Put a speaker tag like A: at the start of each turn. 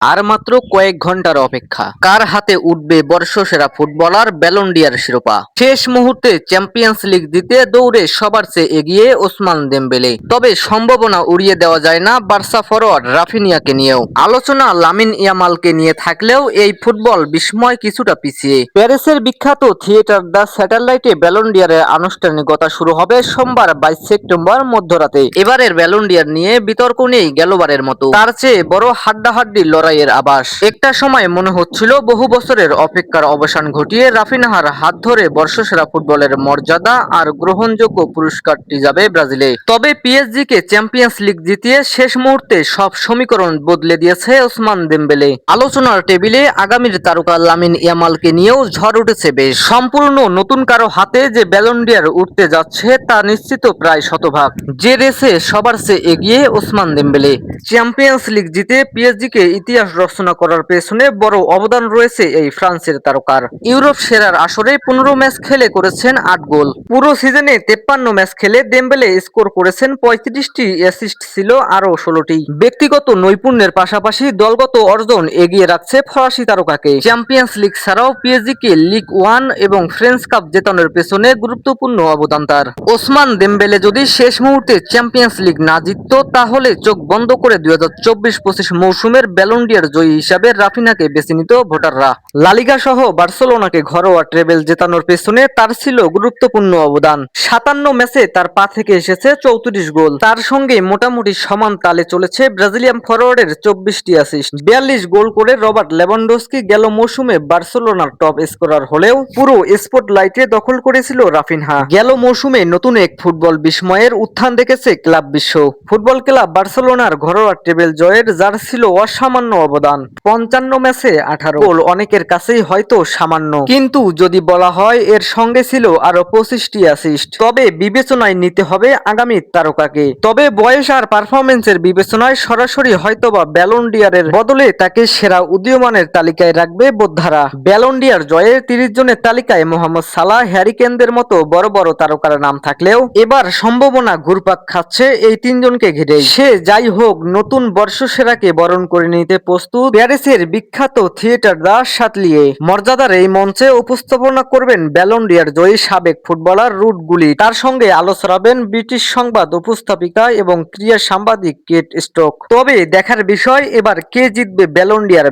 A: আর মাত্র কয়েক ঘণ্টার অপেক্ষা। কার হাতে উঠবে বর্ষসেরা ফুটবলার ব্যালন্ডিয়ার শিরোপা? শেষ মুহূর্তে চ্যাম্পিয়ন্স লিগ দিতে দৌড়ে সবার চেয়ে এগিয়ে ওসমান দেমবেলে। তবে সম্ভাবনা উড়িয়ে দেওয়া যায় না বার্সা ফরোয়ার্ড রাফিনিয়াকে নিয়েও। আলোচনা লামিন ইয়ামালকে নিয়ে থাকলেও এই ফুটবল বিস্ময় কিছুটা পিছিয়ে। প্যারিসের বিখ্যাত থিয়েটার দ্য স্যাটেলাইটে ব্যালন্ডিয়ারের আনুষ্ঠানিকতা শুরু হবে সোমবার বাইশ সেপ্টেম্বর মধ্যরাতে। এবারের ব্যালন্ডিয়ার নিয়ে বিতর্ক নেই গেলবারের মতো। তার চেয়ে বড় হাড্ডাহাড্ডি লড়াইয়ের আবাস। একটা সময় মনে হচ্ছিল বহু বছরের অপেক্ষার অবসান ঘটিয়ে রাফিনাহার হাত ধরে বর্ষসেরা ফুটবলের মর্যাদা আর গ্রহণযোগ্য পুরস্কারটি যাবে ব্রাজিলে। তবে পিএসজি কে চ্যাম্পিয়ন্স লিগ জিতিয়ে শেষ মুহূর্তে সব সমীকরণ বদলে দিয়েছে ওসমান দেমবেলে। আলোচনার টেবিলে আগামীর তারকা লামিন ইয়ামালকে নিয়েও ঝড় উঠেছে বেশ। সম্পূর্ণ নতুন কারও হাতে যে ব্যালন্ডিয়ার উঠতে যাচ্ছে তা নিশ্চিত প্রায় শতভাগ। যে রেসে সবার চেয়ে এগিয়ে ওসমান দেমবেলে। চ্যাম্পিয়ন্স লিগ জিতে পিএসজি কে ইতিহাস রচনা করার পেছনে বড় অবদান রয়েছে এই ফ্রান্সের তারকার। ইউরোপ সেরার আসরে পনেরো ম্যাচ খেলে করেছেন আট গোল। পুরো সিজনে তেপ্পান্ন ম্যাচ খেলে দেমবেলে স্কোর করেছেন পঁয়ত্রিশটি অ্যাসিস্ট ছিল আরও ষোলোটি। ব্যক্তিগত নৈপুণ্যের পাশাপাশি দলগত অর্জন এগিয়ে রাখছে ফরাসি তারকাকে। চ্যাম্পিয়ন্স লিগ ছাড়াও পিএসজি কে লিগ ওয়ান এবং ফ্রেঞ্চ কাপ জেতানোর পেছনে গুরুত্বপূর্ণ অবদান তার। ওসমান দেমবেলে যদি শেষ মুহূর্তে চ্যাম্পিয়ন্স লিগ না জিতত, তাহলে চোখ বন্ধ করে দুই হাজার চব্বিশ পঁচিশ মৌসুমের ব্যালন্ডিয়ার জয়ী হিসাবে রাফিনাকে বেছে নিত ভোটাররা। লালিগা সহ বার্সেলোনাকে ঘরোয়া ট্রেবেল জেতানোর পেছনে তার ছিল গুরুত্বপূর্ণ অবদান। সাতান্ন ম্যাচে তার পা থেকে এসেছে চৌত্রিশ গোল। তার সঙ্গে মোটামুটি সমান তালে চলেছে ব্রাজিলিয়ান ফরওয়ার্ডের চব্বিশটি অ্যাসিস্ট বিয়াল্লিশ গোল করে রবার্ট লেভানডোস্কি গেল মৌসুমে বার্সেলোনার টপ স্কোরার হলেও পুরো স্পটলাইটে দখল করেছিল রাফিনহা। গেল মৌসুমে নতুন এক ফুটবল বিস্ময়ের উত্থান দেখেছে ক্লাব বিশ্ব। ফুটবল ক্লাব বার্সেলোনার ঘরোয়া টেবিল জয়ের যার ছিল অসামান্য অবদান। পঞ্চান্ন ম্যাচে আঠারো গোল, অনেকের কাছেই হয়তো সামান্য। কিন্তু যদি বলা হয় এর সঙ্গে ছিল আরও পঁচিশটি অ্যাসিস্ট তবে বিবেচনায় নিতে হবে আগামী তারকাকে। তবে বয়স আর পারফরমেন্সের বিবেচনায় সরাসরি হয়তোবা ব্যালন্ডিয়ারের বদলে তাকে সেরা উদীয়মানের তালিকায় রাখবে বোদ্ধারা। ব্যালন্ডিয়ার জয়ের তিরিশ জনের তালিকায় মোহাম্মদ সালাহ হ্যারিকেনদের মতো বড় বড় তারকার নাম থাকলেও এবার সম্ভাবনা ঘুরপাক খাচ্ছে এই তিনজনকে ঘিরে সে যাই হোক, নতুন বর্ষসেরাকে বরণ করে নিতে প্রস্তুত। প্যারিসের বিখ্যাত থিয়েটার দা সাতলিয়ে মর্যাদার এই মঞ্চে উপস্থাপনা করবেন ব্যালন্ডিয়ার জয়ী সাবেক ফুটবলার রুট গুলি তার সঙ্গে আলোচনাবেন ব্রিটিশ সংবাদ উপস্থাপিকা এবং ক্রিয়া সাংবাদিক কেট স্টোক তবে দেখার বিষয়, এবার কে জিতবে ব্যালন্ডিয়ার